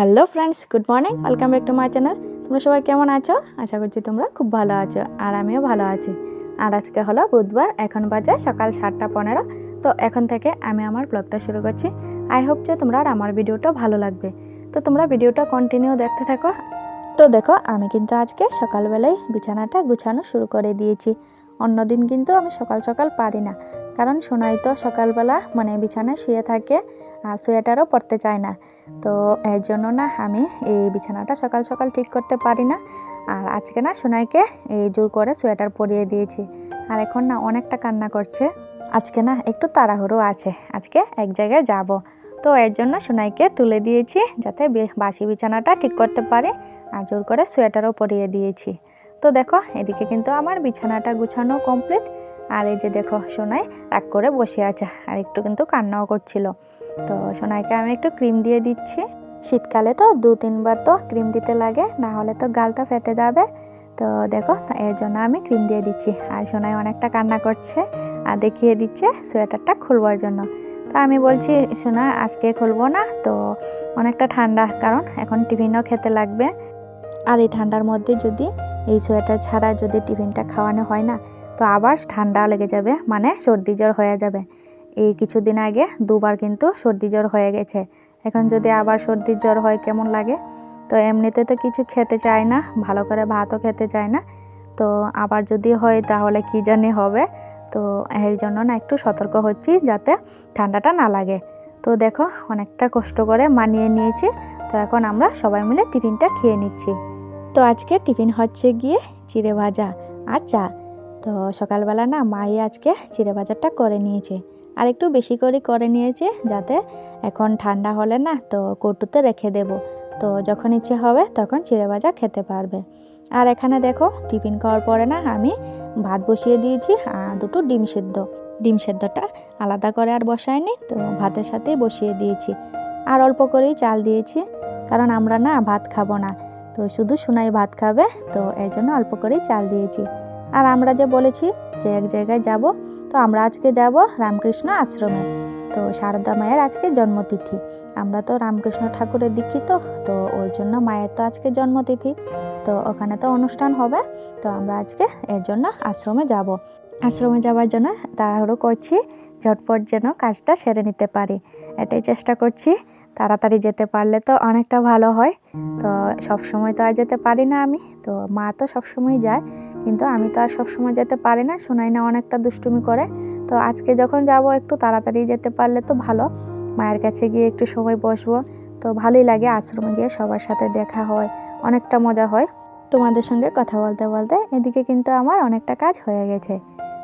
Hello friends good morning welcome back to my channel তোমরা সবাই কেমন আছো? আশা করছি তোমরা খুব ভালো আছো আর আমিও ভালো আছি। আর আজকে হলো বুধবার, এখন বাজে সকাল সাতটা পনেরো। তো এখন থেকে আমি আমার ব্লগটা শুরু করছি। আই হোপ যে তোমরা আর আমার ভিডিওটা ভালো লাগবে। তো তোমরা ভিডিওটা কন্টিনিউ দেখতে থাকো। তো দেখো, আমি কিন্তু আজকে সকালবেলায় বিছানাটা গুছানো শুরু করে দিয়েছি। অন্যদিন কিন্তু আমি সকাল সকাল পারি না। কারণ সোনাই তো সকালবেলা মানে বিছানায় শুয়ে থাকে আর সোয়েটারও পরতে চায় না। তো এর জন্য না আমি এই বিছানাটা সকাল সকাল ঠিক করতে পারি না। আর আজকে না সোনাইকে এই জোর করে সোয়েটার পরিয়ে দিয়েছি। আর এখন না অনেকটা কান্না করছে। আজকে না একটু তাড়াহুড়ো আছে। আজকে এক জায়গায় যাব। তো এর জন্য সোনাইকে তুলে দিয়েছি যাতে বাসি বিছানাটা ঠিক করতে পারে। আর জোর করে সোয়েটারও পরিয়ে দিয়েছি। তো দেখো, এদিকে কিন্তু আমার বিছানাটা গুছানো কমপ্লিট আর এই যে দেখো, সোনাই রাগ করে বসে আছে আর একটু কিন্তু কান্নাও করছিল। তো সোনাইকে আমি একটু ক্রিম দিয়ে দিচ্ছি। শীতকালে তো দু, তিনবার তো ক্রিম দিতে লাগে, না হলে তো গালটা ফেটে যাবে। তো দেখো এর জন্য আমি ক্রিম দিয়ে দিচ্ছি। আর সোনাই অনেকটা কান্না করছে আর দেখিয়ে দিচ্ছে সোয়েটারটা খুলবার জন্য। তো আমি বলছি, সোনা, আজকে খুলবো না? তো অনেকটা ঠান্ডা, কারণ এখন টিফিনও খেতে লাগবে। আর এই ঠান্ডার মধ্যে যদি এই সোয়েটার ছাড়া যদি টিফিনটা খাওয়ানো হয় না তো আবার ঠান্ডা লেগে যাবে মানে সর্দি জ্বর হয়ে যাবে। এই কিছুদিন আগে দুবার কিন্তু সর্দি জ্বর হয়ে গেছে। এখন যদি আবার সর্দি জ্বর হয় কেমন লাগে? তো এমনিতে তো কিছু খেতে চায় না ভালো করে ভাতও খেতে চায় না। তো আবার যদি হয় তাহলে কি জানি হবে? তো এর জন্য না একটু সতর্ক হচ্ছি যাতে ঠান্ডাটা না লাগে। তো দেখো অনেকটা কষ্ট করে মানিয়ে নিয়েছি। তো এখন আমরা সবাই মিলে টিফিনটা খেয়ে নিচ্ছি। তো আজকে টিফিন হচ্ছে গিয়ে চিড়ে ভাজা আর চা। তো সকালবেলা না মাই আজকে চিড়ে ভাজাটা করে নিয়েছে। আর একটু বেশি করে করে নিয়েছে যাতে এখন ঠান্ডা হলে না তো কৌটুতে রেখে দেব। তো যখন ইচ্ছে হবে তখন চিড়ে ভাজা খেতে পারবে। আর এখানে দেখো টিফিন খাওয়ার পরে না আমি ভাত বসিয়ে দিয়েছি আর দুটো ডিম সেদ্ধ। ডিম সেদ্ধটা আলাদা করে আর বসাইনি তো ভাতের সাথেই বসিয়ে দিয়েছি। আর অল্প করেই চাল দিয়েছি। কারণ আমরা না ভাত খাব না। তো শুধু সোনাই ভাত খাবে, তো এর জন্য অল্প করেই চাল দিয়েছি। আর আমরা যে বলেছি যে এক জায়গায় যাব, তো আমরা আজকে যাব রামকৃষ্ণ আশ্রমে। তো শারদা মায়ের আজকে জন্মতিথি। আমরা তো রামকৃষ্ণ ঠাকুরের দীক্ষিত, তো ওই জন্য মায়ের তো আজকে জন্মতিথি। তো ওখানে তো অনুষ্ঠান হবে, তো আমরা আজকে এর জন্য আশ্রমে যাব। আশ্রমে যাওয়ার জন্য তাড়াহুড়ো করছি, ঝটপট যেন কাজটা সেরে নিতে পারি। এটাই চেষ্টা করছি তাড়াতাড়ি যেতে পারলে তো অনেকটা ভালো হয়। তো সব সময় তো আর যেতে পারি না আমি। তো মা তো সব সময় যায়। কিন্তু আমি তো আর সব সময় যেতে পারি না। শোনাই না অনেকটা দুষ্টুমি করে। তো আজকে যখন যাব একটু তাড়াতাড়ি যেতে পারলে তো ভালো। মায়ের কাছে গিয়ে একটু সময় বসবো। তো ভালোই লাগে আশ্রমে গিয়ে সবার সাথে দেখা হয়। অনেকটা মজা হয়। তোমাদের সঙ্গে কথা বলতে বলতে এদিকে কিন্তু আমার অনেকটা কাজ হয়ে গেছে।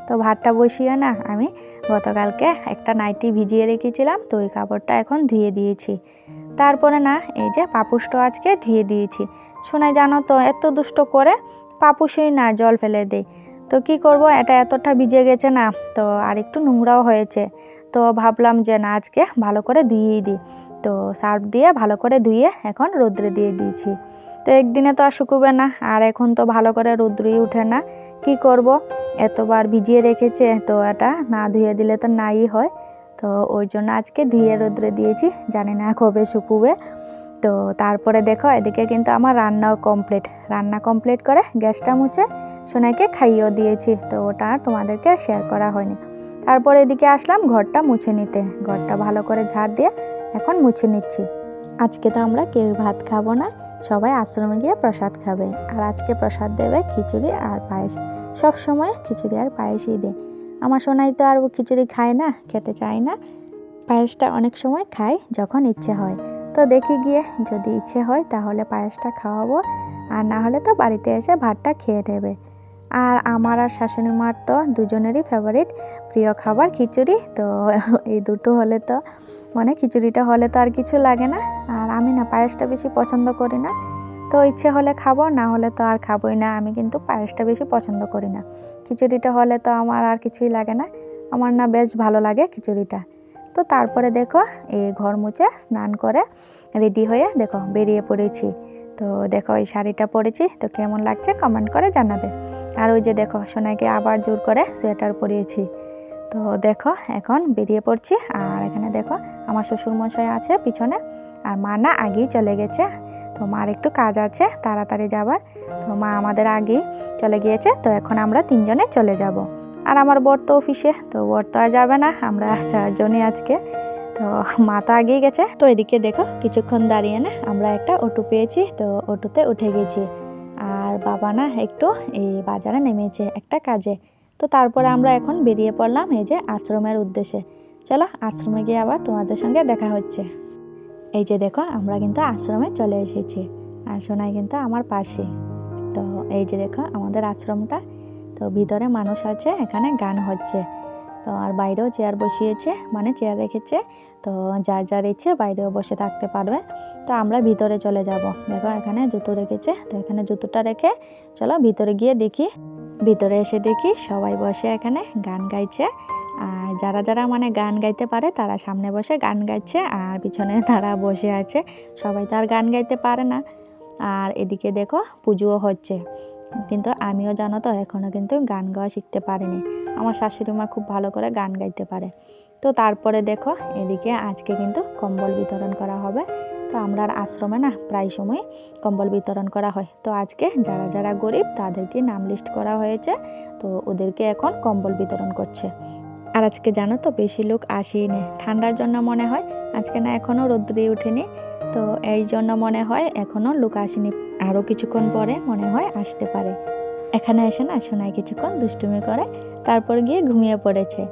তো ভাতটা বসিয়ে না আমি গতকালকে একটা নাইটি ভিজিয়ে রেখেছিলাম, তো ওই কাপড়টা এখন ধুয়ে দিয়েছি। তারপরে না, এই যে পাপুসটা আজকে ধুয়ে দিয়েছি। শোনা, জানো তো, এত দুষ্ট করে পাপুসেই না জল ফেলে দেয়। তো কি করব, এটা এতটা ভিজে গেছে না, তো আর একটু নোংরাও হয়েছে। তো ভাবলাম যে না, আজকে ভালো করে ধুয়েই দিই। তো সার্ফ দিয়ে ভালো করে ধুয়ে এখন রোদ্রে দিয়ে দিয়েছি। তো একদিনে তো আর শুকুবে না আর এখন তো ভালো করে রোদ্রই উঠে না। কি করব? এতবার ভিজিয়ে রেখেছে তো এটা না ধুয়ে দিলে তো নাই হয়। তো ওই জন্য আজকে ধুয়ে রোদ্রে দিয়েছি জানি না কবে শুকুবে। তো তারপরে দেখো এদিকে কিন্তু আমার রান্নাও কমপ্লিট রান্না কমপ্লিট করে গ্যাসটা মুছে সোনাইকে খাইয়েও দিয়েছি তো ওটা আর তোমাদেরকে শেয়ার করা হয়নি। তারপরে এদিকে আসলাম ঘরটা মুছে নিতে। ঘরটা ভালো করে ঝাড় দিয়ে এখন মুছে নিচ্ছি। আজকে তো আমরা কেউ ভাত খাব না। সবাই আশ্রমে গিয়ে প্রসাদ খাবে। আর আজকে প্রসাদ দেবে খিচুড়ি আর পায়েস। সব সময় খিচুড়ি আর পায়েসই দেয়। আমার সোনাই তো আর খিচুড়ি খায় না, খেতে চায় না। পায়েসটা অনেক সময় খায় যখন ইচ্ছে হয়। তো দেখি গিয়ে যদি ইচ্ছে হয় তাহলে পায়েসটা খাওয়াবো। আর না হলে তো বাড়িতে এসে ভাতটা খেয়ে নেবে। আর আমার আর শাশুড়ি মার তো দুজনেরই ফেভারিট প্রিয় খাবার খিচুড়ি। তো এই দুটো হলে তো মানে খিচুড়িটা হলে তো আর কিছু লাগে না। আমি না পায়েসটা বেশি পছন্দ করি না। তো ইচ্ছে হলে খাব, না হলে তো আর খাবোই না। আমি কিন্তু পায়েসটা বেশি পছন্দ করি না। খিচুড়িটা হলে তো আমার আর কিছুই লাগে না। আমার না বেশ ভালো লাগে খিচুড়িটা। তো তারপরে দেখো এই ঘর মুছে স্নান করে রেডি হয়ে দেখো বেরিয়ে পড়েছি। তো দেখো এই শাড়িটা পরেছি। তো কেমন লাগছে কমেন্ট করে জানাবে। আর ওই যে দেখো সোনাকে আবার জোর করে সোয়েটার পরিয়েছি। তো দেখো, এখন বেরিয়ে পড়ছি। আর এখানে দেখো, আমার শ্বশুরমশাই আছে পিছনে। আর মা না আগেই চলে গেছে। তো মার একটু কাজ আছে, তাড়াতাড়ি যাবার। তো মা আমাদের আগেই চলে গিয়েছে, তো এখন আমরা তিনজনে চলে যাব। আর আমার বর তো অফিসে, তো বর তো আর যাবে না, আমরা চারজনই আজকে। তো মা তো আগেই গেছে। তো এদিকে দেখো, কিছুক্ষণ দাঁড়িয়ে না আমরা একটা অটো পেয়েছি, তো অটোতে উঠে গেছি। আর বাবা না একটু এই বাজারে নেমেছে একটা কাজে। তো তারপরে আমরা এখন বেরিয়ে পড়লাম এই যে আশ্রমের উদ্দেশ্যে। চলো আশ্রমে গিয়ে আবার তোমাদের সঙ্গে দেখা হচ্ছে। এই যে দেখো, আমরা কিন্তু আশ্রমে চলে এসেছি। আর সোনাই কিন্তু আমার পাশে। তো এই যে দেখো, আমাদের আশ্রমটা। তো ভিতরে মানুষ আছে, এখানে গান হচ্ছে। তো আর বাইরেও চেয়ার বসিয়েছে মানে চেয়ার রেখেছে। তো যার যার ইচ্ছে বাইরেও বসে থাকতে পারবে। তো আমরা ভিতরে চলে যাব। দেখো, এখানে জুতো রেখেছে। তো এখানে জুতোটা রেখে চলো ভিতরে গিয়ে দেখি। ভিতরে এসে দেখি সবাই বসে এখানে গান গাইছে। আর যারা যারা মানে গান গাইতে পারে, তারা সামনে বসে গান গাইছে আর পিছনে তারা বসে আছে। সবাই তো আর গান গাইতে পারে না। আর এদিকে দেখো, পুজোও হচ্ছে। কিন্তু আমিও জানো তো এখনও কিন্তু গান গাওয়া শিখতে পারিনি। আমার শাশুড়ি মা খুব ভালো করে গান গাইতে পারে। তো তারপরে দেখো, এদিকে আজকে কিন্তু কম্বল বিতরণ করা হবে। তো আমরা আশ্রমে না, প্রায় সময় কম্বল বিতরণ করা হয়। তো আজকে যারা যারা গরিব, তাদেরকে নাম লিস্ট করা হয়েছে। তো ওদেরকে এখন কম্বল বিতরণ করছে। আর আজকে জানো তো বেশি লোক আসেনি। ঠান্ডার জন্য মনে হয় আজকে না এখনও রোদ্রে ওঠেনি তো এই জন্য মনে হয় এখনও লোক আসেনি। আরও কিছুক্ষণ পরে মনে হয় আসতে পারে। এখানে এসে না সোনাই কিছুক্ষণ দুষ্টুমি করে, তারপর গিয়ে ঘুমিয়ে পড়েছে।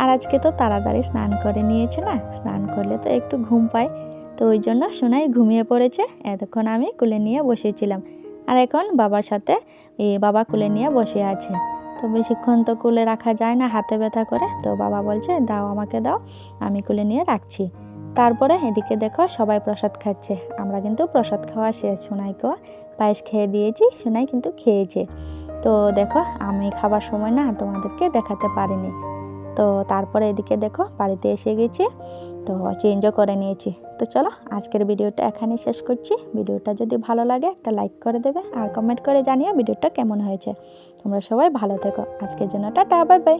আর আজকে তো তাড়াতাড়ি স্নান করে নিয়েছে না, স্নান করলে তো একটু ঘুম পায়। তো ওই জন্য সোনাই ঘুমিয়ে পড়েছে, এতক্ষণ আমি কুলে নিয়ে বসেছিলাম। আর এখন বাবার সাথে এই বাবা কুলে নিয়ে বসে আছে। তো বেশিক্ষণ তো কুলে রাখা যায় না, হাতে ব্যথা করে। তো বাবা বলছে, দাও আমাকে দাও, আমি কুলে নিয়ে রাখছি। তারপরে এদিকে দেখো সবাই প্রসাদ খাচ্ছে। আমরা কিন্তু প্রসাদ খাওয়া শেষ সোনাইকেও পায়েস খেয়ে দিয়েছি, সোনাই কিন্তু খেয়েছে। তো দেখো, আমি খাবার সময় না তোমাদেরকে দেখাতে পারিনি। তো তারপরে এদিকে দেখো বাড়িতে এসে গেছি, তো চেঞ্জও করে নিয়েছি। তো চলো আজকের ভিডিওটা এখানে শেষ করছি। ভিডিওটা যদি ভালো লাগে একটা লাইক করে দেবে আর কমেন্ট করে জানিও ভিডিওটা কেমন হয়েছে। তোমরা সবাই ভালো থেকো। আজকের জন্য টাটা বাই বাই